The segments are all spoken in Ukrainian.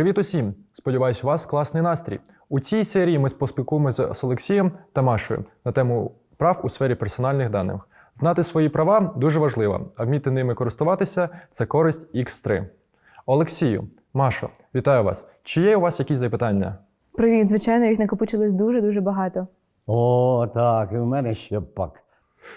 Привіт усім! Сподіваюсь, у вас класний настрій. У цій серії ми поспілкуємося з Олексієм та Машею на тему прав у сфері персональних даних. Знати свої права дуже важливо, а вміти ними користуватися це користь X3. Олексію, Машо, вітаю вас. Чи є у вас якісь запитання? Привіт, звичайно, їх накопичилось дуже-дуже багато. О, так, і в мене ще пак.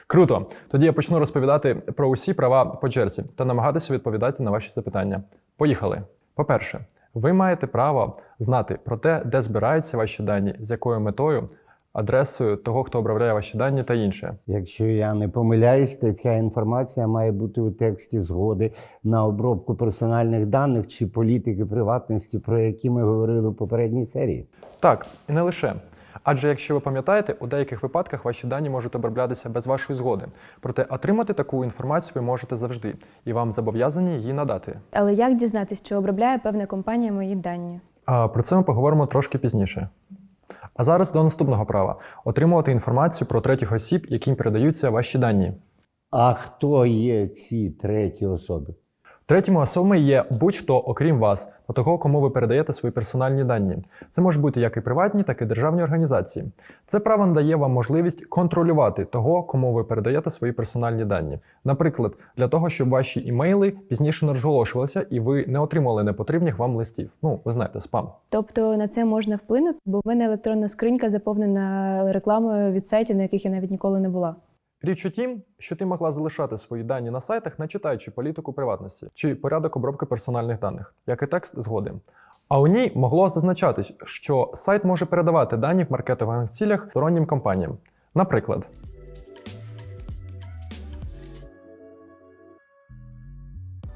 Круто! Тоді я почну розповідати про усі права по черзі та намагатися відповідати на ваші запитання. Поїхали! По-перше, ви маєте право знати про те, де збираються ваші дані, з якою метою, адресою того, хто обробляє ваші дані та інше. Якщо я не помиляюсь, то ця інформація має бути у тексті згоди на обробку персональних даних чи політики приватності, про які ми говорили в попередній серії. Так, і не лише. Адже якщо ви пам'ятаєте, у деяких випадках ваші дані можуть оброблятися без вашої згоди. Проте отримати таку інформацію ви можете завжди, і вам зобов'язані її надати. Але як дізнатися, що обробляє певна компанія мої дані? А про це ми поговоримо трошки пізніше. А зараз до наступного права: отримувати інформацію про третіх осіб, яким передаються ваші дані. А хто є ці треті особи? Третіми особами є будь-хто, окрім вас, та того, кому ви передаєте свої персональні дані. Це можуть бути як і приватні, так і державні організації. Це право надає вам можливість контролювати того, кому ви передаєте свої персональні дані. Наприклад, для того, щоб ваші імейли пізніше не розголошувалися і ви не отримали непотрібних вам листів. Ну, ви знаєте, спам. Тобто на це можна вплинути, бо в мене електронна скринька заповнена рекламою від сайтів, на яких я навіть ніколи не була. Річ у тім, що ти могла залишати свої дані на сайтах, не читаючи політику приватності чи порядок обробки персональних даних, як і текст згоди. А у ній могло зазначатись, що сайт може передавати дані в маркетингових цілях стороннім компаніям. Наприклад,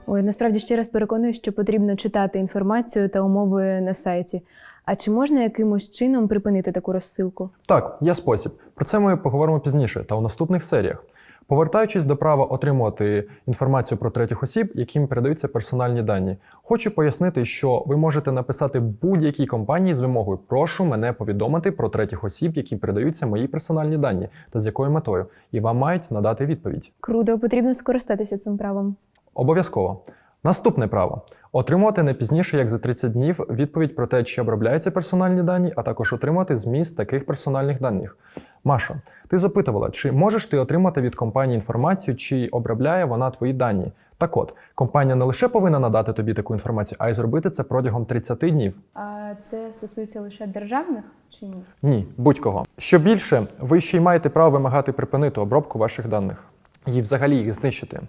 Ой, насправді ще раз переконую, що потрібно читати інформацію та умови на сайті. А чи можна якимось чином припинити таку розсилку? так, є спосіб. Про це ми поговоримо пізніше та у наступних серіях. Повертаючись до права отримувати інформацію про третіх осіб, яким передаються персональні дані, хочу пояснити, що ви можете написати будь-якій компанії з вимогою Прошу мене повідомити про третіх осіб, яким передаються мої персональні дані, та з якою метою, і вам мають надати відповідь. Круто, потрібно скористатися цим правом. Обов'язково. Наступне право отримувати не пізніше, як за 30 днів, відповідь про те, чи обробляються персональні дані, а також отримати зміст таких персональних даних. Маша, ти запитувала, чи можеш ти отримати від компанії інформацію, чи обробляє вона твої дані? Так от, компанія не лише повинна надати тобі таку інформацію, а й зробити це протягом 30 днів. А це стосується лише державних чи ні? Ні, будь-кого. Що більше, ви ще й маєте право вимагати припинити обробку ваших даних і взагалі їх знищити.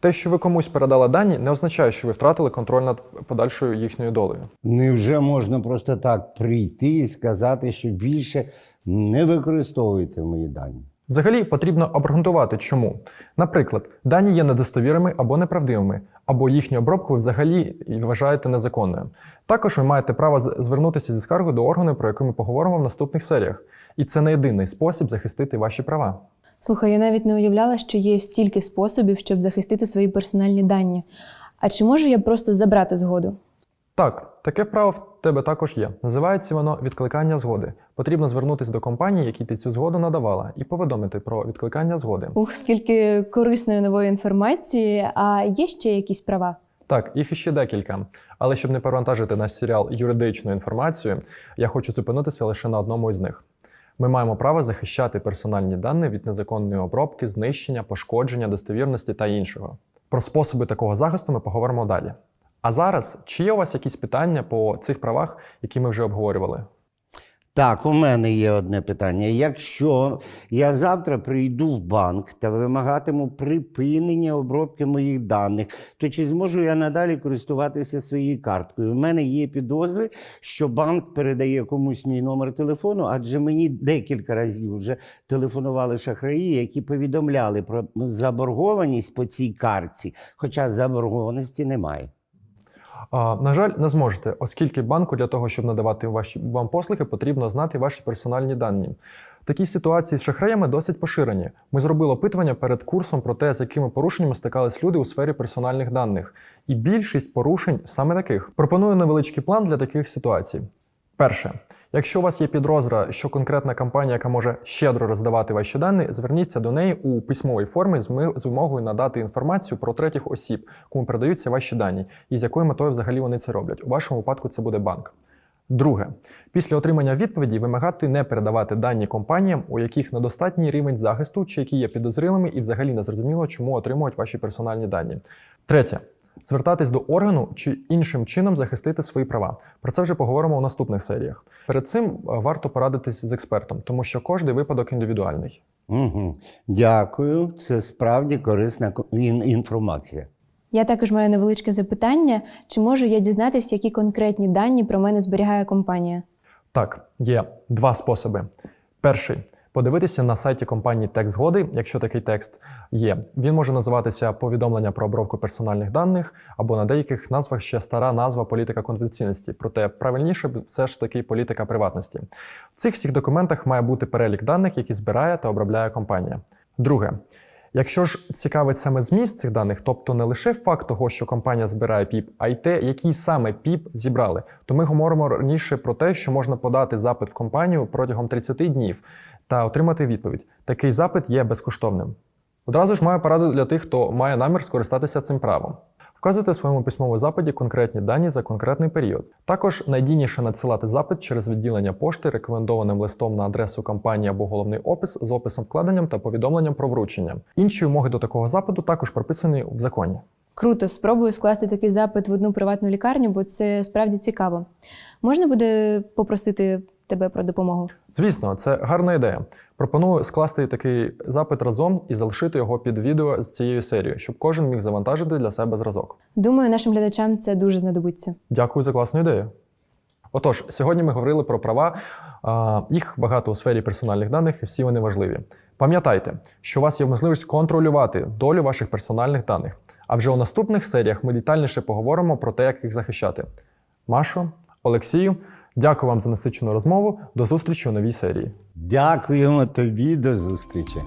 Те, що ви комусь передали дані, не означає, що ви втратили контроль над подальшою їхньою долею. Невже можна просто так прийти і сказати, що більше не використовуйте мої дані? Взагалі потрібно обґрунтувати, чому. Наприклад, дані є недостовірними або неправдивими, або їхню обробку ви взагалі вважаєте незаконною. Також ви маєте право звернутися зі скаргою до органу, про яку ми поговоримо в наступних серіях. І це не єдиний спосіб захистити ваші права. Слухай, я навіть не уявляла, що є стільки способів, щоб захистити свої персональні дані. А чи можу я просто забрати згоду? Так, таке вправо в тебе також є. Називається воно відкликання згоди. Потрібно звернутися до компанії, якій ти цю згоду надавала, і повідомити про відкликання згоди. Ух, скільки корисної нової інформації, а є ще якісь права? Так, їх іще декілька. Але щоб не перевантажити наш серіал юридичною інформацією, я хочу зупинитися лише на одному із них. Ми маємо право захищати персональні дані від незаконної обробки, знищення, пошкодження, достовірності та іншого. Про способи такого захисту ми поговоримо далі. А зараз, чи є у вас якісь питання по цих правах, які ми вже обговорювали? Так, у мене є одне питання. Якщо я завтра прийду в банк та вимагатиму припинення обробки моїх даних, то чи зможу я надалі користуватися своєю карткою? У мене є підозри, що банк передає комусь мій номер телефону, адже мені декілька разів вже телефонували шахраї, які повідомляли про заборгованість по цій картці, хоча заборгованості немає. На жаль, не зможете, оскільки банку для того, щоб надавати ваші вам послуги, потрібно знати ваші персональні дані. Такі ситуації з шахраями досить поширені. Ми зробили опитування перед курсом про те, з якими порушеннями стикались люди у сфері персональних даних. І більшість порушень саме таких. Пропоную невеличкий план для таких ситуацій. Перше, Якщо у вас є підозра, що конкретна компанія, яка може щедро роздавати ваші дані, зверніться до неї у письмовій формі з вимогою надати інформацію про третіх осіб, кому передаються ваші дані, і з якою метою взагалі вони це роблять. У вашому випадку це буде банк. Друге, після отримання відповіді вимагати не передавати дані компаніям, у яких недостатній рівень захисту, чи які є підозрілими, і взагалі не зрозуміло, чому отримують ваші персональні дані. Третє. Звертатись до органу чи іншим чином захистити свої права. Про це вже поговоримо у наступних серіях. Перед цим е, варто порадитись з експертом, тому що кожний випадок індивідуальний. Угу. Дякую. Це справді корисна інформація. Я також маю невеличке запитання: чи можу я дізнатися, які конкретні дані про мене зберігає компанія? Так, є два способи. Перший подивитися на сайті компанії текст згоди, якщо такий текст є. Він може називатися повідомлення про обробку персональних даних, або на деяких назвах ще стара назва політика конфіденційності. Проте правильніше все ж таки політика приватності. В цих всіх документах має бути перелік даних, які збирає та обробляє компанія. Друге. Якщо ж цікавить саме зміст цих даних, тобто не лише факт того, що компанія збирає ПІП, а й те, який саме ПІП зібрали, то ми говоримо раніше про те, що можна подати запит в компанію протягом 30 днів та отримати відповідь. Такий запит є безкоштовним. Одразу ж маю пораду для тих, хто має намір скористатися цим правом. Вказуйте в своєму письмовому запиті конкретні дані за конкретний період. Також найдійніше надсилати запит через відділення пошти рекомендованим листом на адресу компанії або головний опис з описом вкладенням та повідомленням про вручення. Інші вимоги до такого запиту також прописані в законі. Круто, спробую скласти такий запит в одну приватну лікарню, бо це справді цікаво. Можна буде попросити тебе про допомогу? Звісно, це гарна ідея. Пропоную скласти такий запит разом і залишити його під відео з цією серією, щоб кожен міг завантажити для себе зразок. Думаю, нашим глядачам це дуже знадобиться. Дякую за класну ідею. Отож, сьогодні ми говорили про права. А, Їх багато у сфері персональних даних, і всі вони важливі. Пам'ятайте, що у вас є можливість контролювати долю ваших персональних даних. А вже у наступних серіях ми детальніше поговоримо про те, як їх захищати. Машо, Олексію, дякую вам за насичену розмову. До зустрічі у новій серії. Дякуємо тобі. До зустрічі.